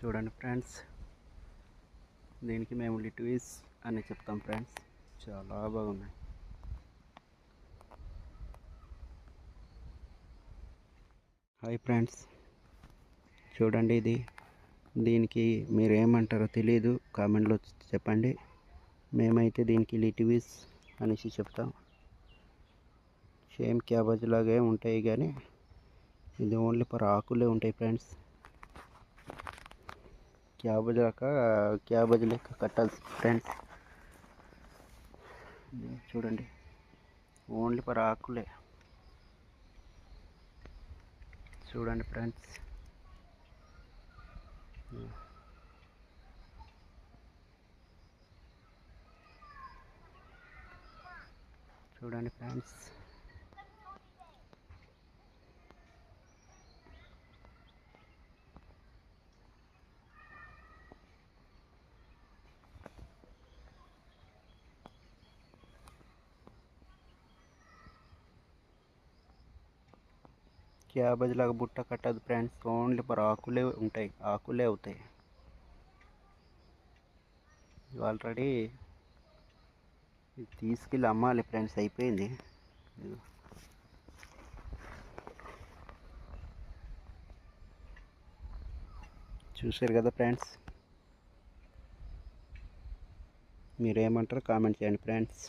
చూడండి ఫ్రెండ్స్. దీనికి మేము లిట్వీస్ అని చెప్తాం ఫ్రెండ్స్. చాలా బాగున్నాయి. Hi friends. చూడండి ఇది. దీనికి మీరు ఏమంటారో తెలియదు కామెంట్లో చెప్పండి. మేమైతే దీనికి లిటివీస్ అనేసి చెప్తాం. సేమ్ క్యాబేజ్ లాగే ఉంటాయి కానీ ఇది ఓన్లీ పర్ ఆకులే ఉంటాయి ఫ్రెండ్స్. క్యాబేజ్ లెక్క క్యాబేజ్ లెక్క కట్టాలి ఫ్రెండ్స్ చూడండి. ఓన్లీ పర్ ఆకులే. చూడండి ఫ్రెండ్స్ చూడండి ఫ్రెండ్స్ క్యాబేజ్ లాగా బుట్ట కట్టదు ఫ్రెండ్స్ ఓన్లీ పర్ ఆకులే ఉంటాయి ఆకులే అవుతాయి ఆల్రెడీ తీసుకెళ్ళి అమ్మాలి ఫ్రెండ్స్ అయిపోయింది చూశారు చూసారు కదా ఫ్రెండ్స్ మీరేమంటారు కామెంట్ చేయండి ఫ్రెండ్స్